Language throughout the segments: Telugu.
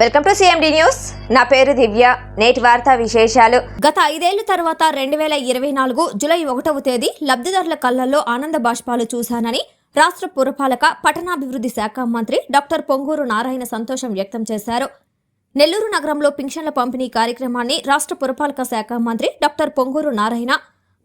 వెల్కమ్ టు సిఎండి న్యూస్ నా పేరు దివ్య. నేటి వార్తా విశేషాలు. గత ఐదేళ్ళ తర్వాత రెండు వేల ఇరవై నాలుగు జులై ఒకటవ తేదీ లబ్ధిదారుల కళ్ళల్లో ఆనంద బాష్పాలు చూశానని రాష్ట్ర పురపాలక పట్టణాభివృద్ధి శాఖ మంత్రి డాక్టర్ పొంగూరు నారాయణ సంతోషం వ్యక్తం చేశారు. నెల్లూరు నగరంలో పింఛన్ల పంపిణీ కార్యక్రమాన్ని రాష్ట్ర పురపాలక శాఖ మంత్రి డాక్టర్ పొంగూరు నారాయణ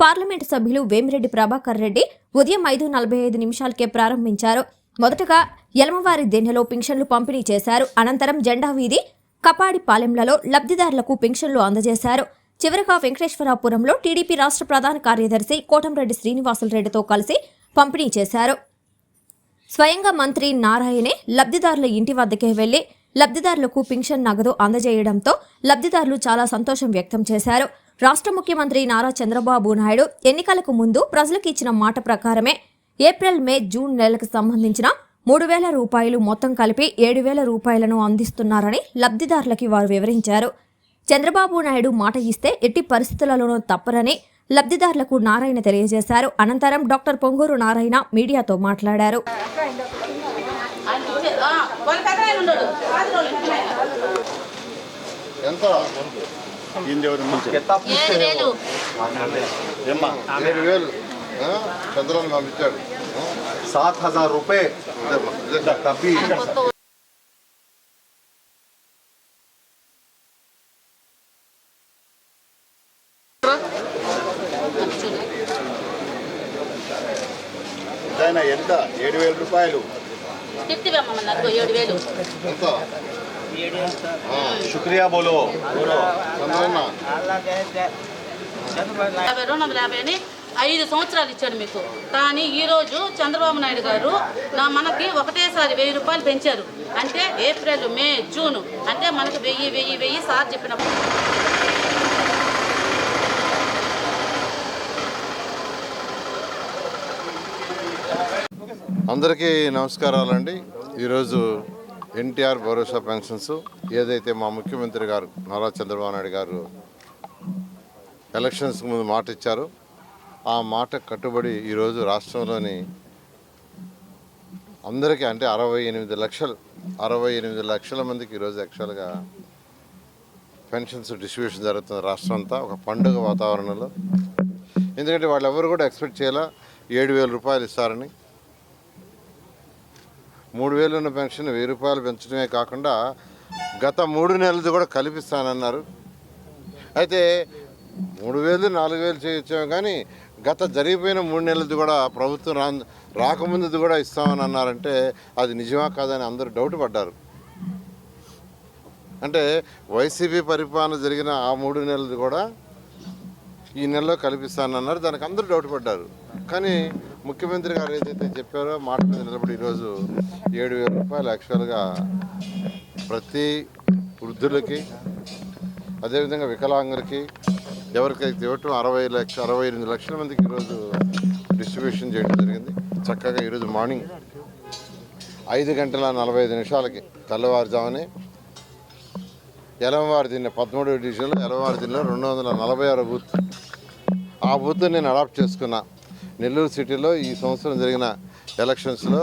పార్లమెంటు సభ్యులు వేమిరెడ్డి ప్రభాకర్ రెడ్డి ఉదయం ఐదు నలభై ఐదు నిమిషాలకే ప్రారంభించారు. మొదటగా యలమవారి దెన్నెలో పింఛన్లు పంపిణీ చేశారు. అనంతరం జెండా వీధి కపాడిపాలెంలలో లబ్ధిదారులకు పింఛన్లు అందజేశారు. చివరగా వెంకటేశ్వరాపురంలో టీడీపీ రాష్ట్ర ప్రధాన కార్యదర్శి కోటంరెడ్డి శ్రీనివాసులరెడ్డితో కలిసి పంపిణీ చేశారు. స్వయంగా మంత్రి నారాయణే లబ్ధిదారుల ఇంటి వద్దకే వెళ్ళి లబ్ధిదారులకు పింఛన్ నగదు అందజేయడంతో లబ్ధిదారులు చాలా సంతోషం వ్యక్తం చేశారు. రాష్ట్ర ముఖ్యమంత్రి నారా చంద్రబాబు నాయుడు ఎన్నికలకు ముందు ప్రజలకు ఇచ్చిన మాట ప్రకారమే ఏప్రిల్ మే జూన్ నెలలకు సంబంధించిన మూడు వేల రూపాయలు మొత్తం కలిపి ఏడు వేల రూపాయలను అందిస్తున్నారని లబ్ధిదారులకి వారు వివరించారు. చంద్రబాబు నాయుడు మాట ఇస్తే ఎట్టి పరిస్థితులలోనూ తప్పరని లబ్ధిదారులకు నారాయణ తెలియజేశారు. అనంతరం డాక్టర్ పొంగూరు నారాయణ మీడియాతో మాట్లాడారు. ఎంత? ఈయన ఎవరు ముందు ఏమ్మా ఏడు వేలు ఆ? చంద్రబాబు పంపించాడు सात हजार रुपए ఇదమ్మా, ఇదే. कभी ఆయన ఎంత ఏడు వేల రూపాయలు చెప్తివమ్మన్నారు ఏడు వేలు ఎంత ఆ, शुक्रिया बोलो చంద్రన్న యాభై రెండు వందల యాభై అని ఐదు సంవత్సరాలు ఇచ్చాడు మీకు. కానీ ఈరోజు చంద్రబాబు నాయుడు గారు నా మనకి ఒకటేసారి వెయ్యి రూపాయలు పెంచారు. అంటే ఏప్రిల్ మే జూన్ అంటే మనకి వెయ్యి వెయ్యి వెయ్యి సార్ చెప్పినప్పుడు. అందరికీ నమస్కారాలండి. ఈరోజు ఎన్టీఆర్ భరోసా పెన్షన్స్ ఏదైతే మా ముఖ్యమంత్రి గారు నారా చంద్రబాబు నాయుడు గారు ఎలక్షన్స్కి ముందు మాట ఇచ్చారు ఆ మాట కట్టుబడి ఈరోజు రాష్ట్రంలోని అందరికీ అంటే అరవై ఎనిమిది లక్షలు అరవై ఎనిమిది లక్షల మందికి ఈరోజు యాక్చువల్గా పెన్షన్స్ డిస్ట్రిబ్యూషన్ జరుగుతుంది రాష్ట్రం అంతా ఒక పండుగ వాతావరణంలో. ఎందుకంటే వాళ్ళు ఎవరు కూడా ఎక్స్పెక్ట్ చేయాలా? ఏడు వేల రూపాయలు ఇస్తారని. మూడు వేలు ఉన్న పెన్షన్ వెయ్యి రూపాయలు పెంచడమే కాకుండా గత మూడు నెలలది కూడా కల్పిస్తానన్నారు. అయితే మూడు వేలు నాలుగు వేలు చేయొచ్చాము కానీ గత జరిగిపోయిన మూడు నెలలది కూడా ప్రభుత్వం రా రాకముందుది కూడా ఇస్తామని అన్నారంటే అది నిజమా కాదని అందరూ డౌట్ పడ్డారు. అంటే వైసీపీ పరిపాలన జరిగిన ఆ మూడు నెలలది కూడా ఈ నెలలో కల్పిస్తానన్నారు దానికి అందరూ డౌట్ పడ్డారు. కానీ ముఖ్యమంత్రి గారు ఏదైతే చెప్పారో మాట మీద నిలబడి ఈరోజు ఏడు వేల రూపాయలు యాక్చువల్గా ప్రతి వృద్ధులకి అదేవిధంగా వికలాంగులకి ఎవరికైతే ఇవ్వటం అరవై లక్ష అరవై ఎనిమిది లక్షల మందికి ఈరోజు డిస్ట్రిబ్యూషన్ చేయడం జరిగింది. చక్కగా ఈరోజు మార్నింగ్ ఐదు గంటల నలభై ఐదు నిమిషాలకి తెల్లవారుజామునే ఎలవారి దిన్న పదమూడు డివిజన్లో ఎలవారి దీనిలో రెండు వందల నలభై ఆరు బూత్. ఆ బూత్ నేను అడాప్ట్ చేసుకున్నా నెల్లూరు సిటీలో ఈ సంవత్సరం జరిగిన ఎలక్షన్స్లో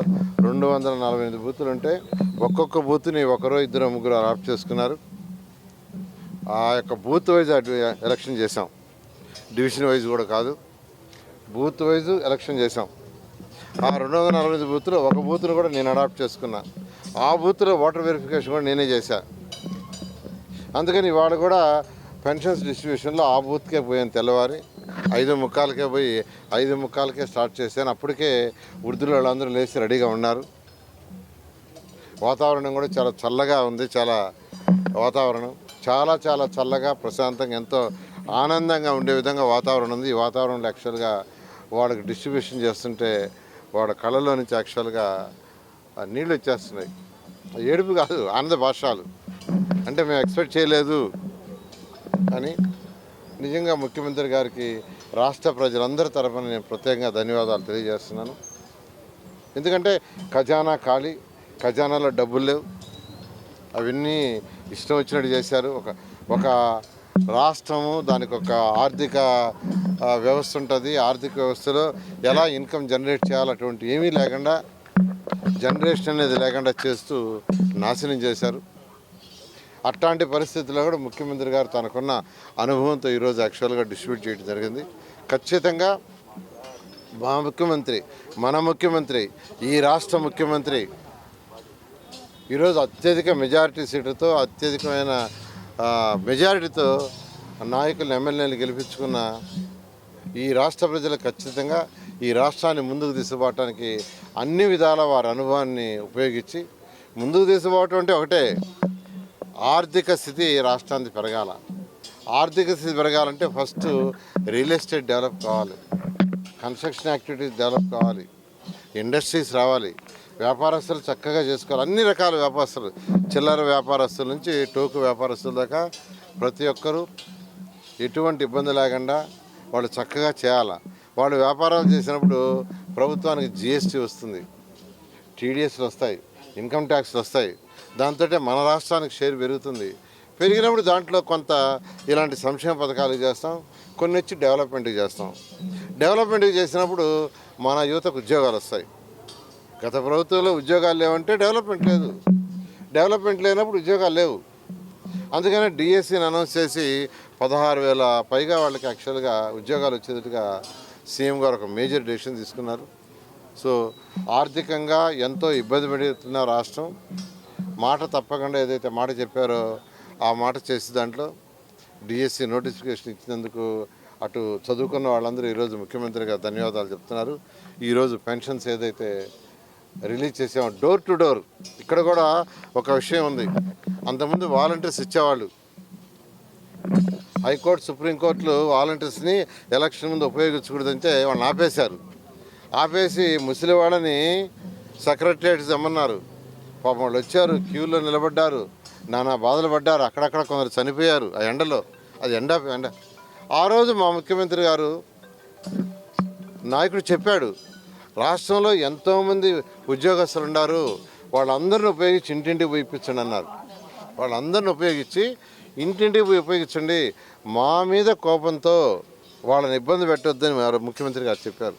రెండు వందల నలభై ఎనిమిది బూతులు ఉంటే ఒక్కొక్క బూత్ని ఒకరో ఇద్దరు ముగ్గురు అడాప్ట్ చేసుకున్నారు. ఆ యొక్క బూత్ వైజ్ ఎలక్షన్ చేసాం డివిజన్ వైజ్ కూడా కాదు. బూత్ వైజ్ ఎలక్షన్ చేసాం ఆ రెండు వందల నలభై ఐదు బూత్లో ఒక బూత్ను కూడా నేను అడాప్ట్ చేసుకున్నా. ఆ బూత్లో ఓటర్ వెరిఫికేషన్ కూడా నేనే చేశాను అందుకని వాళ్ళు కూడా పెన్షన్స్ డిస్ట్రిబ్యూషన్లో ఆ బూత్కే పోయాను తెల్లవారి. ఐదు ముక్కాలకే పోయి ఐదు ముక్కాలకే స్టార్ట్ చేశాను. అప్పటికే వృద్ధులు వాళ్ళందరూ లేచి రెడీగా ఉన్నారు. వాతావరణం కూడా చాలా చల్లగా ఉంది. చాలా వాతావరణం. చాలా చాలా చల్లగా ప్రశాంతంగా ఎంతో ఆనందంగా ఉండే విధంగా వాతావరణం ఉంది. ఈ వాతావరణంలో యాక్చువల్గా వాళ్ళకి డిస్ట్రిబ్యూషన్ చేస్తుంటే వాడు కళ్ళలో నుంచి యాక్చువల్గా నీళ్ళు వచ్చేస్తున్నాయి. ఏడుపు కాదు ఆనంద భాషాలు. అంటే మేము ఎక్స్పెక్ట్ చేయలేదు. అని నిజంగా ముఖ్యమంత్రి గారికి రాష్ట్ర ప్రజలందరి తరఫున నేను ప్రత్యేకంగా ధన్యవాదాలు తెలియజేస్తున్నాను. ఎందుకంటే ఖజానా ఖాళీ ఖజానాలో డబ్బులు లేవు. అవన్నీ ఇష్టం వచ్చినట్టు చేశారు. ఒక ఒక రాష్ట్రము దానికి ఒక ఆర్థిక వ్యవస్థ ఉంటుంది. ఆర్థిక వ్యవస్థలో ఎలా ఇన్కమ్ జనరేట్ చేయాలి అటువంటి ఏమీ లేకుండా జనరేషన్ అనేది లేకుండా చేస్తూ నాశనం చేశారు. అట్లాంటి పరిస్థితుల్లో కూడా ముఖ్యమంత్రి గారు తనకున్న అనుభవంతో ఈరోజు యాక్చువల్గా డిస్ట్రిబ్యూట్ చేయడం జరిగింది. ఖచ్చితంగా మా ముఖ్యమంత్రి మన ముఖ్యమంత్రి ఈ రాష్ట్ర ముఖ్యమంత్రి ఈరోజు అత్యధిక మెజారిటీ సీటుతో అత్యధికమైన మెజారిటీతో నాయకులను ఎమ్మెల్యేలు గెలిపించుకున్న ఈ రాష్ట్ర ప్రజలు ఖచ్చితంగా ఈ రాష్ట్రాన్ని ముందుకు తీసుకుపోవటానికి అన్ని విధాల వారి అనుభవాన్ని ఉపయోగించి ముందుకు తీసుకుపోవటం అంటే ఒకటే. ఆర్థిక స్థితి రాష్ట్రానికి పెరగాల. ఆర్థిక స్థితి పెరగాలంటే ఫస్ట్ రియల్ ఎస్టేట్ డెవలప్ కావాలి. కన్స్ట్రక్షన్ యాక్టివిటీస్ డెవలప్ కావాలి. ఇండస్ట్రీస్ రావాలి. వ్యాపారస్తులు చక్కగా చేసుకోవాలి. అన్ని రకాల వ్యాపారస్తులు చిల్లర వ్యాపారస్తుల నుంచి టోకు వ్యాపారస్తుల దాకా ప్రతి ఒక్కరూ ఎటువంటి ఇబ్బంది లేకుండా వాళ్ళు చక్కగా చేయాలి. వాళ్ళు వ్యాపారాలు చేసినప్పుడు ప్రభుత్వానికి జిఎస్టీ వస్తుంది. టీడీఎస్లు వస్తాయి. ఇన్కమ్ ట్యాక్స్లు వస్తాయి. దాంతో మన రాష్ట్రానికి షేర్ పెరుగుతుంది. పెరిగినప్పుడు దాంట్లో కొంత ఇలాంటి సంక్షేమ పథకాలు చేస్తాం. కొన్ని వచ్చి డెవలప్మెంట్కి చేస్తాం. డెవలప్మెంట్కి చేసినప్పుడు మన యువతకు ఉద్యోగాలు వస్తాయి. గత ప్రభుత్వంలో ఉద్యోగాలు లేవంటే డెవలప్మెంట్ లేదు. డెవలప్మెంట్ లేనప్పుడు ఉద్యోగాలు లేవు. అందుకనే డిఎస్సిని అనౌన్స్ చేసి పదహారు వేల పైగా వాళ్ళకి యాక్చువల్గా ఉద్యోగాలు వచ్చేటట్టుగా సీఎం గారు ఒక మేజర్ డెసిషన్ తీసుకున్నారు. సో ఆర్థికంగా ఎంతో ఇబ్బంది పెడుతున్న రాష్ట్రం. మాట తప్పకుండా ఏదైతే మాట చెప్పారో ఆ మాట చేసే దాంట్లో డిఎస్సి నోటిఫికేషన్ ఇచ్చినందుకు అటు చదువుకున్న వాళ్ళందరూ ఈరోజు ముఖ్యమంత్రిగా ధన్యవాదాలు చెప్తున్నారు. ఈరోజు పెన్షన్స్ ఏదైతే రిలీజ్ చేసాము డోర్ టు డోర్ ఇక్కడ కూడా ఒక విషయం ఉంది. అంతకుముందు వాలంటీర్స్ ఇచ్చేవాళ్ళు. హైకోర్టు సుప్రీంకోర్టులు వాలంటీర్స్ని ఎలక్షన్ ముందు ఉపయోగించకూడదంటే వాళ్ళని ఆపేశారు. ఆపేసి ముసలి వాళ్ళని సెక్రటరియట్ తెమ్మన్నారు పాపం వాళ్ళు వచ్చారు క్యూలో నిలబడ్డారు. నానా బాధలు పడ్డారు. అక్కడక్కడ కొందరు చనిపోయారు ఆ ఎండలో. అది ఎండ ఎండ. ఆ రోజు మా ముఖ్యమంత్రి గారు నాయకుడు చెప్పాడు. రాష్ట్రంలో ఎంతోమంది ఉద్యోగస్తులు ఉన్నారు వాళ్ళందరిని ఉపయోగించి ఇంటింటికి పోయి ఇప్పించండి అన్నారు. వాళ్ళందరిని ఉపయోగించి ఇంటింటికి పోయి ఉపయోగించండి. మా మీద కోపంతో వాళ్ళని ఇబ్బంది పెట్టొద్దని వారు ముఖ్యమంత్రి గారు చెప్పారు.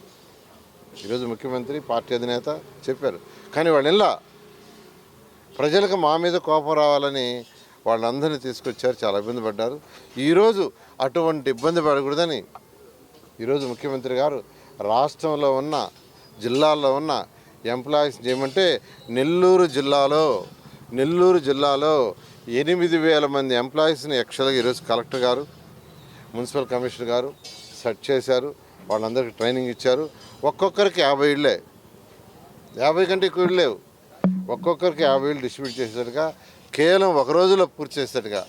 ఈరోజు ముఖ్యమంత్రి పార్టీ అధినేత చెప్పారు. కానీ వాళ్ళు ఇలా ప్రజలకు మా మీద కోపం రావాలని వాళ్ళందరినీ తీసుకొచ్చారు. చాలా ఇబ్బంది పడ్డారు. ఈరోజు అటువంటి ఇబ్బంది పడకూడదని ఈరోజు ముఖ్యమంత్రి గారు రాష్ట్రంలో ఉన్న జిల్లాల్లో ఉన్న ఎంప్లాయీస్ ఏమంటే నెల్లూరు జిల్లాలో నెల్లూరు జిల్లాలో ఎనిమిది వేల మంది ఎంప్లాయీస్ని యాక్చువల్గా ఈరోజు కలెక్టర్ గారు మున్సిపల్ కమిషనర్ గారు సెట్ చేశారు. వాళ్ళందరికీ ట్రైనింగ్ ఇచ్చారు. ఒక్కొక్కరికి యాభై ఇళ్ళే. యాభై కంటే ఎక్కువ ఇళ్ళు లేవు. ఒక్కొక్కరికి యాభై ఇళ్ళు డిస్ట్రిబ్యూట్ చేసేట్టుగా కేవలం ఒక రోజులో పూర్తి చేసేట్టుగా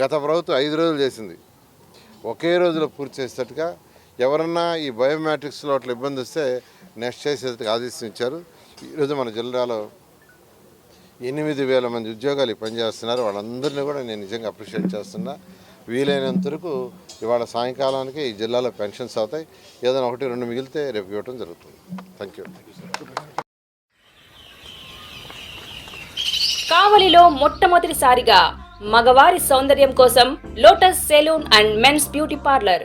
గత ప్రభుత్వం ఐదు రోజులు చేసింది. ఒకే రోజులో పూర్తి చేసేట్టుగా ఎవరన్నా ఈ బయోమెట్రిక్స్లో అట్లా ఇబ్బంది వస్తే నెక్స్ట్ చేసేందుకు ఆదేశం ఇచ్చారు. ఈరోజు మన జిల్లాలో ఎనిమిది వేల మంది ఉద్యోగాలు పనిచేస్తున్నారు వాళ్ళందరినీ కూడా నేను నిజంగా అప్రిషియేట్ చేస్తున్నా. వీలైనంత వరకు ఇవాళ సాయంకాలానికి ఈ జిల్లాలో పెన్షన్స్ అవుతాయి. ఏదైనా ఒకటి రెండు మిగిలితే రేపు ఇవ్వటం జరుగుతుంది. థ్యాంక్ యూ కావలిలో మొట్టమొదటిసారిగా మగవారి సౌందర్యం కోసం Lotus salon and men's beauty parlour